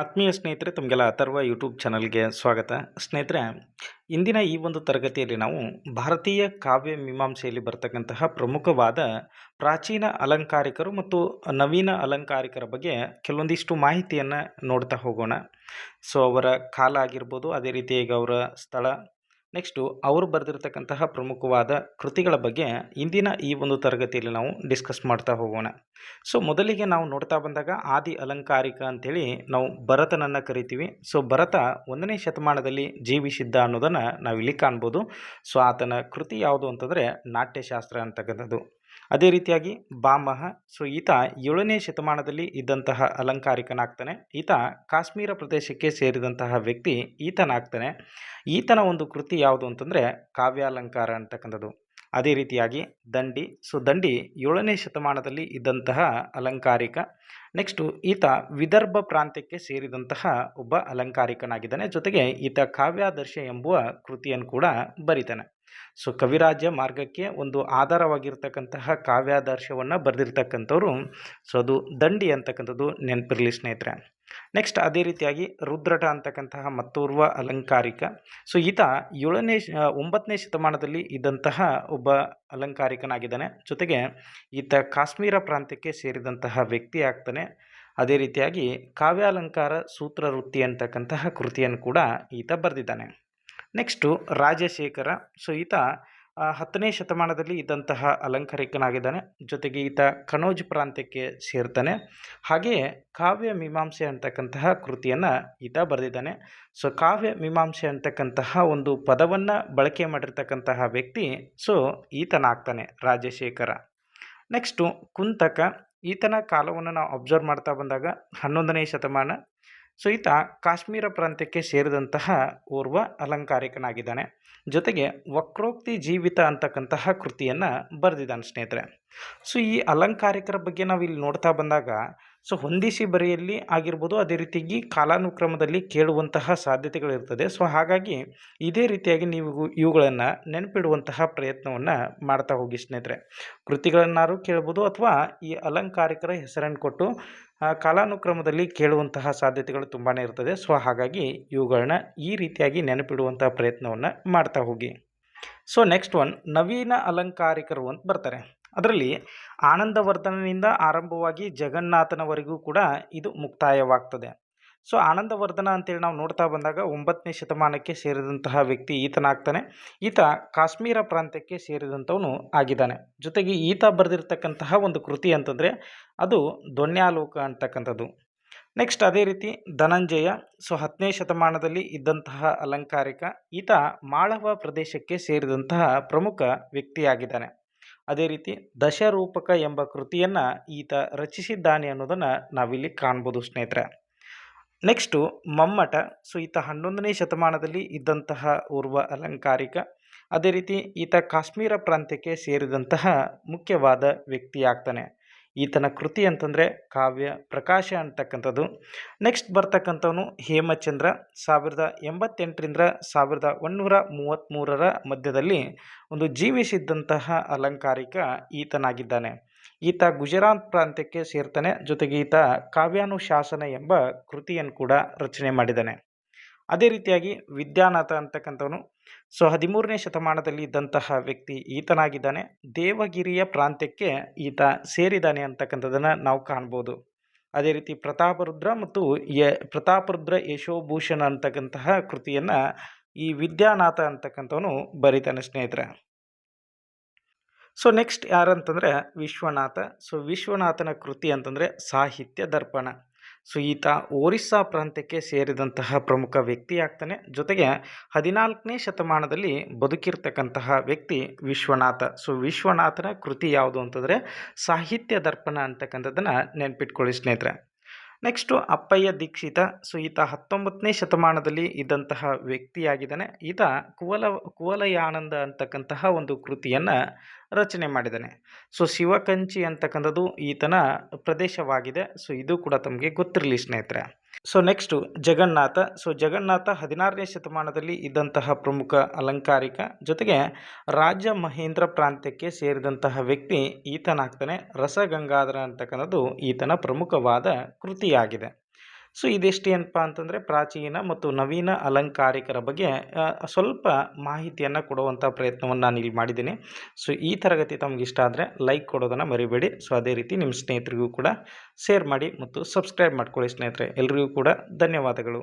ಆತ್ಮೀಯ ಸ್ನೇಹಿತರೆ, ತಮಗೆಲ್ಲ ಅಥರ್ವ ಯೂಟ್ಯೂಬ್ ಚಾನಲ್ಗೆ ಸ್ವಾಗತ. ಸ್ನೇಹಿತರೆ, ಇಂದಿನ ಈ ಒಂದು ತರಗತಿಯಲ್ಲಿ ನಾವು ಭಾರತೀಯ ಕಾವ್ಯ ಮೀಮಾಂಸೆಯಲ್ಲಿ ಬರ್ತಕ್ಕಂತಹ ಪ್ರಮುಖವಾದ ಪ್ರಾಚೀನ ಅಲಂಕಾರಿಕರು ಮತ್ತು ನವೀನ ಅಲಂಕಾರಿಕರ ಬಗ್ಗೆ ಕೆಲವೊಂದಿಷ್ಟು ಮಾಹಿತಿಯನ್ನು ನೋಡ್ತಾ ಹೋಗೋಣ. ಸೊ ಅವರ ಕಾಲ ಆಗಿರ್ಬೋದು, ಅದೇ ರೀತಿಯಾಗಿ ಅವರ ಸ್ಥಳ ನೆಕ್ಸ್ಟು ಅವರು ಬರೆದಿರ್ತಕ್ಕಂತಹ ಪ್ರಮುಖವಾದ ಕೃತಿಗಳ ಬಗ್ಗೆ ಇಂದಿನ ಈ ಒಂದು ತರಗತಿಯಲ್ಲಿ ನಾವು ಡಿಸ್ಕಸ್ ಮಾಡ್ತಾ ಹೋಗೋಣ. ಸೊ ಮೊದಲಿಗೆ ನಾವು ನೋಡ್ತಾ ಬಂದಾಗ ಆದಿ ಅಲಂಕಾರಿಕ ಅಂಥೇಳಿ ನಾವು ಭರತನನ್ನು ಕರಿತೀವಿ. ಸೊ ಭರತ ಒಂದನೇ ಶತಮಾನದಲ್ಲಿ ಜೀವಿಸಿದ್ದ ಅನ್ನೋದನ್ನು ನಾವಿಲ್ಲಿ ಕಾಣ್ಬೋದು. ಸೊ ಆತನ ಕೃತಿ ಯಾವುದು ಅಂತಂದರೆ ನಾಟ್ಯಶಾಸ್ತ್ರ ಅಂತಕ್ಕಂಥದ್ದು. ಅದೇ ರೀತಿಯಾಗಿ ಬಾಮಹ ಸೊ ಈತ ಏಳನೇ ಶತಮಾನದಲ್ಲಿ ಇದ್ದಂತಹ ಅಲಂಕಾರಿಕನಾಗ್ತಾನೆ. ಈತ ಕಾಶ್ಮೀರ ಪ್ರದೇಶಕ್ಕೆ ಸೇರಿದಂತಹ ವ್ಯಕ್ತಿ ಈತನಾಗ್ತಾನೆ. ಈತನ ಒಂದು ಕೃತಿ ಯಾವುದು ಅಂತಂದರೆ ಕಾವ್ಯಾಲಂಕಾರ ಅಂತಕ್ಕಂಥದ್ದು. ಅದೇ ರೀತಿಯಾಗಿ ದಂಡಿ. ಸೊ ದಂಡಿ ಏಳನೇ ಶತಮಾನದಲ್ಲಿ ಇದ್ದಂತಹ ಅಲಂಕಾರಿಕ. ನೆಕ್ಸ್ಟು ಈತ ವಿದರ್ಭ ಪ್ರಾಂತ್ಯಕ್ಕೆ ಸೇರಿದಂತಹ ಒಬ್ಬ ಅಲಂಕಾರಿಕನಾಗಿದ್ದಾನೆ. ಜೊತೆಗೆ ಈತ ಕಾವ್ಯಾದರ್ಶ ಎಂಬುವ ಕೃತಿಯನ್ನು ಕೂಡ ಬರೀತಾನೆ. ಸೊ ಕವಿರಾಜ್ಯ ಮಾರ್ಗಕ್ಕೆ ಒಂದು ಆಧಾರವಾಗಿರ್ತಕ್ಕಂತಹ ಕಾವ್ಯಾದರ್ಶವನ್ನು ಬರೆದಿರ್ತಕ್ಕಂಥವ್ರು. ಸೊ ಅದು ದಂಡಿ ಅಂತಕ್ಕಂಥದ್ದು ನೆನಪಿರಲಿ ಸ್ನೇಹಿತರೆ. ನೆಕ್ಸ್ಟ್ ಅದೇ ರೀತಿಯಾಗಿ ರುದ್ರಟ ಅಂತಕ್ಕಂತಹ ಮತ್ತೋರ್ವ ಅಲಂಕಾರಿಕ. ಸೊ ಈತ ಏಳನೇ ಒಂಬತ್ತನೇ ಶತಮಾನದಲ್ಲಿ ಇದ್ದಂತಹ ಒಬ್ಬ ಅಲಂಕಾರಿಕನಾಗಿದ್ದಾನೆ. ಜೊತೆಗೆ ಈತ ಕಾಶ್ಮೀರ ಪ್ರಾಂತ್ಯಕ್ಕೆ ಸೇರಿದಂತಹ ವ್ಯಕ್ತಿ ಆಗ್ತಾನೆ. ಅದೇ ರೀತಿಯಾಗಿ ಕಾವ್ಯಾಲಂಕಾರ ಸೂತ್ರ ವೃತ್ತಿ ಅಂತಕ್ಕಂತಹ ಕೃತಿಯನ್ನು ಕೂಡ ಈತ ಬರೆದಿದ್ದಾನೆ. ನೆಕ್ಸ್ಟು ರಾಜಶೇಖರ. ಸೊ ಈತ ಹತ್ತನೇ ಶತಮಾನದಲ್ಲಿ ಇದ್ದಂತಹ ಅಲಂಕಾರಿಕನಾಗಿದ್ದಾನೆ. ಜೊತೆಗೆ ಈತ ಕನೋಜ್ ಪ್ರಾಂತ್ಯಕ್ಕೆ ಸೇರ್ತಾನೆ. ಹಾಗೆಯೇ ಕಾವ್ಯ ಮೀಮಾಂಸೆ ಅಂತಕ್ಕಂತಹ ಕೃತಿಯನ್ನು ಈತ ಬರೆದಿದ್ದಾನೆ. ಸೊ ಕಾವ್ಯ ಮೀಮಾಂಸೆ ಅಂತಕ್ಕಂತಹ ಒಂದು ಪದವನ್ನು ಬಳಕೆ ಮಾಡಿರ್ತಕ್ಕಂತಹ ವ್ಯಕ್ತಿ ಸೊ ಈತನಾಗ್ತಾನೆ, ರಾಜಶೇಖರ. ನೆಕ್ಸ್ಟು ಕುಂತಕ. ಈತನ ಕಾಲವನ್ನು ನಾವು ಅಬ್ಸರ್ವ್ ಮಾಡ್ತಾ ಬಂದಾಗ ಹನ್ನೊಂದನೇ ಶತಮಾನ. ಸೊ ಈತ ಕಾಶ್ಮೀರ ಪ್ರಾಂತ್ಯಕ್ಕೆ ಸೇರಿದಂತಹ ಓರ್ವ ಅಲಂಕಾರಿಕನಾಗಿದ್ದಾನೆ. ಜೊತೆಗೆ ವಕ್ರೋಕ್ತಿ ಜೀವಿತ ಅಂತಕ್ಕಂತಹ ಕೃತಿಯನ್ನು ಬರೆದಿದ್ದಾನೆ ಸ್ನೇಹಿತರೆ. ಸೊ, ಈ ಅಲಂಕಾರಿಕರ ಬಗ್ಗೆ ನಾವು ಇಲ್ಲಿ ನೋಡ್ತಾ ಬಂದಾಗ, ಸೊ, ಹೊಂದಿಸಿ ಬರೆಯಲ್ಲಿ ಆಗಿರ್ಬೋದು, ಅದೇ ರೀತಿಯಾಗಿ ಕಾಲಾನುಕ್ರಮದಲ್ಲಿ ಕೇಳುವಂತಹ ಸಾಧ್ಯತೆಗಳಿರ್ತದೆ. ಸೊ, ಹಾಗಾಗಿ ಇದೇ ರೀತಿಯಾಗಿ ನೀವು ಇವುಗಳನ್ನು ನೆನಪಿಡುವಂತಹ ಪ್ರಯತ್ನವನ್ನು ಮಾಡ್ತಾ ಹೋಗಿ ಸ್ನೇಹಿತರೆ. ಕೃತಿಗಳನ್ನಾರು ಕೇಳ್ಬೋದು ಅಥವಾ ಈ ಅಲಂಕಾರಿಕರ ಹೆಸರನ್ನು ಕೊಟ್ಟು ಕಾಲಾನುಕ್ರಮದಲ್ಲಿ ಕೇಳುವಂತಹ ಸಾಧ್ಯತೆಗಳು ತುಂಬಾ ಇರ್ತದೆ. ಸೊ, ಹಾಗಾಗಿ ಇವುಗಳನ್ನ ಈ ರೀತಿಯಾಗಿ ನೆನಪಿಡುವಂತಹ ಪ್ರಯತ್ನವನ್ನು ಮಾಡ್ತಾ ಹೋಗಿ. ಸೊ, ನೆಕ್ಸ್ಟ್ ಒನ್, ನವೀನ ಅಲಂಕಾರಿಕರು ಅಂತ ಬರ್ತಾರೆ. ಅದರಲ್ಲಿ ಆನಂದವರ್ಧನನಿಂದ ಆರಂಭವಾಗಿ ಜಗನ್ನಾಥನವರೆಗೂ ಕೂಡ ಇದು ಮುಕ್ತಾಯವಾಗ್ತದೆ. ಸೊ ಆನಂದವರ್ಧನ ಅಂತೇಳಿ ನಾವು ನೋಡ್ತಾ ಬಂದಾಗ ಒಂಬತ್ತನೇ ಶತಮಾನಕ್ಕೆ ಸೇರಿದಂತಹ ವ್ಯಕ್ತಿ ಈತನಾಗ್ತಾನೆ. ಈತ ಕಾಶ್ಮೀರ ಪ್ರಾಂತ್ಯಕ್ಕೆ ಸೇರಿದಂಥವನು ಆಗಿದ್ದಾನೆ. ಜೊತೆಗೆ ಈತ ಬರೆದಿರ್ತಕ್ಕಂತಹ ಒಂದು ಕೃತಿ ಅಂತಂದರೆ ಅದು ದೊನ್ಯಾಲೋಕ ಅಂತಕ್ಕಂಥದ್ದು. ನೆಕ್ಸ್ಟ್ ಅದೇ ರೀತಿ ಧನಂಜಯ, ಸೊ ಹತ್ತನೇ ಶತಮಾನದಲ್ಲಿ ಇದ್ದಂತಹ ಅಲಂಕಾರಿಕ, ಈತ ಮಾಳವ ಪ್ರದೇಶಕ್ಕೆ ಸೇರಿದಂತಹ ಪ್ರಮುಖ ವ್ಯಕ್ತಿಯಾಗಿದ್ದಾನೆ. ಅದೇ ರೀತಿ ದಶರೂಪಕ ಎಂಬ ಕೃತಿಯನ್ನು ಈತ ರಚಿಸಿದ್ದಾನೆ ಅನ್ನೋದನ್ನು ನಾವಿಲ್ಲಿ ಕಾಣ್ಬೋದು ಸ್ನೇಹಿತರೆ. ನೆಕ್ಸ್ಟು ಮಮ್ಮಟ, ಸೊ ಈತ ಹನ್ನೊಂದನೇ ಶತಮಾನದಲ್ಲಿ ಇದ್ದಂತಹ ಓರ್ವ ಅಲಂಕಾರಿಕ. ಅದೇ ರೀತಿ ಈತ ಕಾಶ್ಮೀರ ಪ್ರಾಂತ್ಯಕ್ಕೆ ಸೇರಿದಂತಹ ಮುಖ್ಯವಾದ ವ್ಯಕ್ತಿಯಾಗ್ತಾನೆ. ಈತನ ಕೃತಿ ಅಂತಂದರೆ ಕಾವ್ಯ ಪ್ರಕಾಶ ಅಂತಕ್ಕಂಥದ್ದು. ನೆಕ್ಸ್ಟ್ ಬರ್ತಕ್ಕಂಥವನು ಹೇಮಚಂದ್ರ. ಸಾವಿರದ ಎಂಬತ್ತೆಂಟರಿಂದ ಸಾವಿರದ ಒಂದುನೂರ ಮೂವತ್ತ್ಮೂರರ ಮಧ್ಯದಲ್ಲಿ ಒಂದು ಜೀವಿಸಿದ್ದಂತಹ ಅಲಂಕಾರಿಕ ಈತನಾಗಿದ್ದಾನೆ. ಈತ ಗುಜರಾತ್ ಪ್ರಾಂತ್ಯಕ್ಕೆ ಸೇರ್ತಾನೆ, ಜೊತೆಗೆ ಈತ ಕಾವ್ಯಾನುಶಾಸನ ಎಂಬ ಕೃತಿಯನ್ನು ಕೂಡ ರಚನೆ ಮಾಡಿದ್ದಾನೆ. ಅದೇ ರೀತಿಯಾಗಿ ವಿದ್ಯಾನಾಥ ಅಂತಕ್ಕಂಥವನು ಸೊ ಹದಿಮೂರನೇ ಶತಮಾನದಲ್ಲಿ ಇದ್ದಂತಹ ವ್ಯಕ್ತಿ ಈತನಾಗಿದ್ದಾನೆ. ದೇವಗಿರಿಯ ಪ್ರಾಂತ್ಯಕ್ಕೆ ಈತ ಸೇರಿದ್ದಾನೆ ಅಂತಕ್ಕಂಥದ್ದನ್ನು ನಾವು ಕಾಣ್ಬೋದು. ಅದೇ ರೀತಿ ಪ್ರತಾಪರುದ್ರ ಮತ್ತು ಯ, ಪ್ರತಾಪರುದ್ರ ಯಶೋಭೂಷಣ ಅಂತಕ್ಕಂತಹ ಕೃತಿಯನ್ನು ಈ ವಿದ್ಯಾನಾಥ ಅಂತಕ್ಕಂಥವನು ಬರೀತಾನೆ ಸ್ನೇಹಿತರೆ. ಸೊ ನೆಕ್ಸ್ಟ್ ಯಾರಂತಂದರೆ ವಿಶ್ವನಾಥ. ಸೊ ವಿಶ್ವನಾಥನ ಕೃತಿ ಅಂತಂದರೆ ಸಾಹಿತ್ಯ ದರ್ಪಣ. ಸೊ ಈತ ಒರಿಸ್ಸಾ ಪ್ರಾಂತ್ಯಕ್ಕೆ ಸೇರಿದಂತಹ ಪ್ರಮುಖ ವ್ಯಕ್ತಿ ಆಗ್ತಾನೆ. ಜೊತೆಗೆ ಹದಿನಾಲ್ಕನೇ ಶತಮಾನದಲ್ಲಿ ಬದುಕಿರ್ತಕ್ಕಂತಹ ವ್ಯಕ್ತಿ ವಿಶ್ವನಾಥ. ಸೊ ವಿಶ್ವನಾಥನ ಕೃತಿ ಯಾವುದು ಅಂತಂದರೆ ಸಾಹಿತ್ಯ ದರ್ಪಣ ಅಂತಕ್ಕಂಥದ್ದನ್ನು ನೆನ್ಪಿಟ್ಕೊಳ್ಳಿ ಸ್ನೇಹಿತರೆ. ನೆಕ್ಸ್ಟು ಅಪ್ಪಯ್ಯ ದೀಕ್ಷಿತ. ಸೊ ಈತ ಹತ್ತೊಂಬತ್ತನೇ ಶತಮಾನದಲ್ಲಿ ಇದ್ದಂತಹ ವ್ಯಕ್ತಿಯಾಗಿದ್ದಾನೆ. ಈತ ಕುವಲ ಕುವಲಯಾನಂದ ಅಂತಕ್ಕಂತಹ ಒಂದು ಕೃತಿಯನ್ನು ರಚನೆ ಮಾಡಿದ್ದಾನೆ. ಸೊ, ಶಿವಕಂಚಿ ಅಂತಕ್ಕಂಥದ್ದು ಈತನ ಪ್ರದೇಶವಾಗಿದೆ. ಸೊ, ಇದು ಕೂಡ ತಮಗೆ ಗೊತ್ತಿರಲಿ ಸ್ನೇಹಿತರೆ. So next Jagannatha. So, Jagannatha ಹದಿನಾರನೇ ಶತಮಾನದಲ್ಲಿ ಇದ್ದಂತಹ ಪ್ರಮುಖ ಅಲಂಕಾರಿಕ ಜೊತೆಗೆ ರಾಜ ಮಹೇಂದ್ರ ಪ್ರಾಂತ್ಯಕ್ಕೆ ಸೇರಿದಂತಹ ವ್ಯಕ್ತಿ ಈತನಾಗ್ತಾನೆ. ರಸಗಂಗಾಧರ ಅಂತಕ್ಕಂಥದ್ದು ಈತನ ಪ್ರಮುಖವಾದ ಕೃತಿಯಾಗಿದೆ. ಸೊ ಇದೆಷ್ಟು ಏನಪ್ಪ ಅಂತಂದರೆ ಪ್ರಾಚೀನ ಮತ್ತು ನವೀನ ಅಲಂಕಾರಿಕರ ಬಗ್ಗೆ ಸ್ವಲ್ಪ ಮಾಹಿತಿಯನ್ನು ಕೊಡುವಂಥ ಪ್ರಯತ್ನವನ್ನು ನಾನು ಇಲ್ಲಿ ಮಾಡಿದ್ದೀನಿ. ಸೊ ಈ ತರಗತಿ ತಮಗೆ ಇಷ್ಟ ಆದರೆ ಲೈಕ್ ಕೊಡೋದನ್ನು ಮರಿಬೇಡಿ. ಸೊ ಅದೇ ರೀತಿ ನಿಮ್ಮ ಸ್ನೇಹಿತರಿಗೂ ಕೂಡ ಶೇರ್ ಮಾಡಿ ಮತ್ತು ಸಬ್ಸ್ಕ್ರೈಬ್ ಮಾಡ್ಕೊಳ್ಳಿ ಸ್ನೇಹಿತರೆ. ಎಲ್ರಿಗೂ ಕೂಡ ಧನ್ಯವಾದಗಳು.